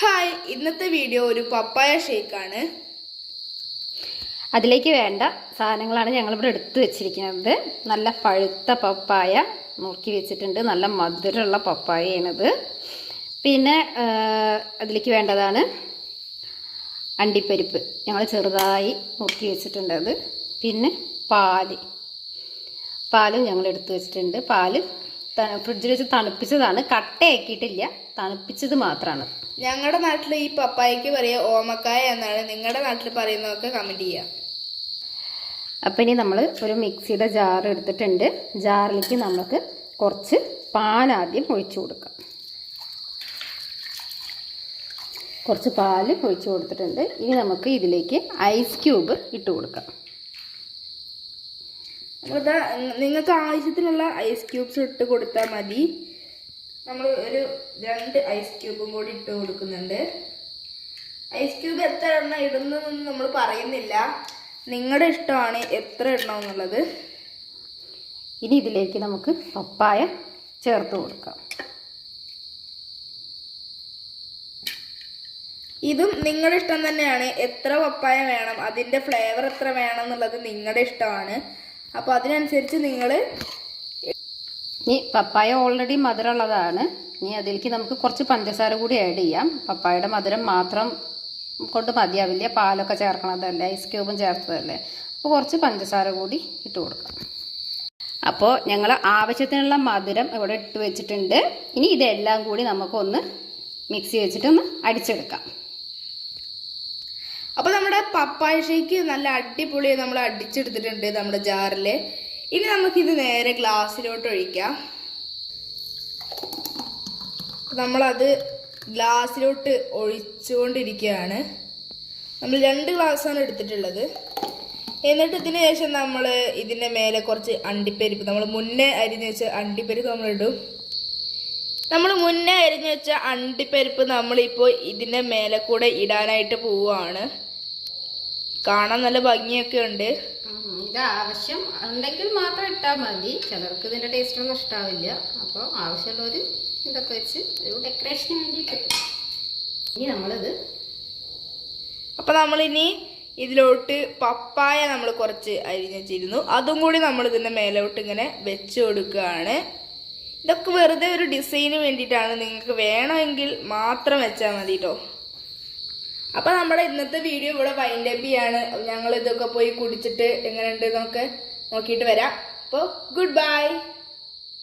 Hi ഇന്നത്തെ video ഒരു പപ്പായ ഷേക്കാണ് അതിലേക്ക് വേണ്ട സാധനങ്ങളാണ് ഞങ്ങളിവിടെ എടുത്ത് വെച്ചിരിക്കുന്നത്. നല്ല പഴുത്ത പപ്പായ നുറുക്കി വെച്ചിട്ടുണ്ട്. നല്ല മധുരമുള്ള പപ്പായയാണിത്. പിന്നെ അതിലേക്ക് വേണ്ടതാണ് അണ്ടിപ്പരിപ്പ്. ഞങ്ങൾ ചെറുതായി നുറുക്കി വെച്ചിട്ടുണ്ട് അത്. പിന്നെ പാൽ. പാലും ഞങ്ങൾ എടുത്തു വെച്ചിട്ടുണ്ട്. പാൽ ഫ്രിഡ്ജിൽ വെച്ച് തണുപ്പിച്ചതാണ്. കട്ടയാക്കിയിട്ടില്ല. തണുപ്പിച്ചത് മാത്രമാണ് ഞങ്ങളുടെ നാട്ടിൽ ഈ പപ്പായക്ക് പറയുക ഓമക്കായ എന്നാണ് നിങ്ങളുടെ നാട്ടിൽ പറയുന്നതൊക്കെ കമന്റ് ചെയ്യാം. അപ്പം ഇനി നമ്മൾ ഒരു മിക്സിയുടെ ജാർ എടുത്തിട്ടുണ്ട്. ജാറിലേക്ക് നമുക്ക് കുറച്ച് പാൽ ആദ്യം ഒഴിച്ചു കൊടുക്കാം. കുറച്ച് പാൽ ഒഴിച്ചു കൊടുത്തിട്ടുണ്ട്. ഇനി നമുക്ക് ഇതിലേക്ക് ഐസ് ക്യൂബ് ഇട്ട് കൊടുക്കാം. നമ്മളിതാ നിങ്ങൾക്ക് ആവശ്യത്തിനുള്ള ഐസ് ക്യൂബ്സ് ഇട്ട് കൊടുത്താൽ മതി. നമ്മൾ ഒരു രണ്ട് ഐസ് ക്യൂബും കൂടി ഇട്ട് കൊടുക്കുന്നുണ്ട്. ഐസ് ക്യൂബ് എത്ര എണ്ണം ഇടുന്നതെന്ന് നമ്മൾ പറയുന്നില്ല. നിങ്ങളുടെ ഇഷ്ടമാണ് എത്ര ഇടണം എന്നുള്ളത്. ഇനി ഇതിലേക്ക് നമുക്ക് പപ്പായ ചേർത്ത് കൊടുക്കാം. ഇതും നിങ്ങളുടെ ഇഷ്ടം തന്നെയാണ്. എത്ര പപ്പായ വേണം അതിന്റെ ഫ്ലേവർ എത്ര വേണം എന്നുള്ളത് നിങ്ങളുടെ ഇഷ്ടമാണ്. അപ്പോൾ അതിനനുസരിച്ച് നിങ്ങൾ ഇനി പപ്പായ ഓൾറെഡി മധുരമുള്ളതാണ്. ഇനി അതിലേക്ക് നമുക്ക് കുറച്ച് പഞ്ചസാര കൂടി ആഡ് ചെയ്യാം. പപ്പായയുടെ മധുരം മാത്രം കൊണ്ട് മതിയാവില്ല പാലൊക്കെ ചേർക്കണതല്ലേ? ഐസ് ക്യൂബും ചേർത്തതല്ലേ? അപ്പോൾ കുറച്ച് പഞ്ചസാര കൂടി ഇട്ട് കൊടുക്കാം. അപ്പോൾ ഞങ്ങൾ ആവശ്യത്തിനുള്ള മധുരം ഇവിടെ ഇട്ട് വെച്ചിട്ടുണ്ട്. ഇനി ഇതെല്ലാം കൂടി നമുക്കൊന്ന് മിക്സി വെച്ചിട്ടൊന്ന് അടിച്ചെടുക്കാം. നമ്മുടെ പപ്പായ ഷേക്ക് നല്ല അടിപൊളി നമ്മൾ അടിച്ചെടുത്തിട്ടുണ്ട് നമ്മുടെ ജാറിൽ ഇനി നമുക്കിത് നേരെ ഗ്ലാസ്സിലോട്ട് ഒഴിക്കാം. നമ്മളത് ഗ്ലാസ്സിലോട്ട് ഒഴിച്ചുകൊണ്ടിരിക്കുകയാണ്. നമ്മൾ രണ്ട് ഗ്ലാസ്സാണ് എടുത്തിട്ടുള്ളത്. എന്നിട്ട് ഇതിന് ശേഷം നമ്മൾ ഇതിന്റെ മേലെ കുറച്ച് അണ്ടിപ്പരിപ്പ് നമ്മൾ മുന്നേ അരിഞ്ഞ് വെച്ച അണ്ടിപ്പരിപ്പ് നമ്മളിടും നമ്മൾ മുന്നേ അരിഞ്ഞ് വെച്ച അണ്ടിപ്പരിപ്പ് നമ്മളിപ്പോൾ ഇതിന്റെ മേലെ കൂടെ ഇടാനായിട്ട് പോവുകയാണ്. കാണാൻ നല്ല ഭംഗിയൊക്കെ ഉണ്ട്. ഇത് ആവശ്യം ഉണ്ടെങ്കിൽ മാത്രം ഇട്ടാൽ മതി. ചിലർക്ക് ഇതിന്റെ ടേസ്റ്റ് ഒന്നും ഇഷ്ടാവില്ല. അപ്പോൾ ആവശ്യമുള്ളവർ ഇതൊക്കെ വെച്ച് ഒരു ഡെക്കറേഷന് വേണ്ടിയിട്ട്. ഇനി നമ്മളിത് അപ്പം നമ്മളിനി ഇതിലോട്ട് പപ്പായ നമ്മൾ കുറച്ച് അരിഞ്ഞ് വെച്ചിരുന്നു. അതും കൂടി നമ്മൾ ഇതിന്റെ മേലോട്ട് ഇങ്ങനെ വെച്ച് കൊടുക്കുകയാണ്. ഇതൊക്കെ വെറുതെ ഒരു ഡിസൈന് വേണ്ടിയിട്ടാണ് നിങ്ങൾക്ക് വേണമെങ്കിൽ മാത്രം വെച്ചാൽ മതി കേട്ടോ അപ്പം നമ്മുടെ ഇന്നത്തെ വീഡിയോ ഇവിടെ വൈൻഡ് അപ്പ് ചെയ്യാണ്. ഞങ്ങൾ ഇതൊക്കെ പോയി കുടിച്ചിട്ട് എങ്ങനെയുണ്ട് നമുക്ക് നോക്കിയിട്ട് വരാം. അപ്പോൾ ഗുഡ് ബൈ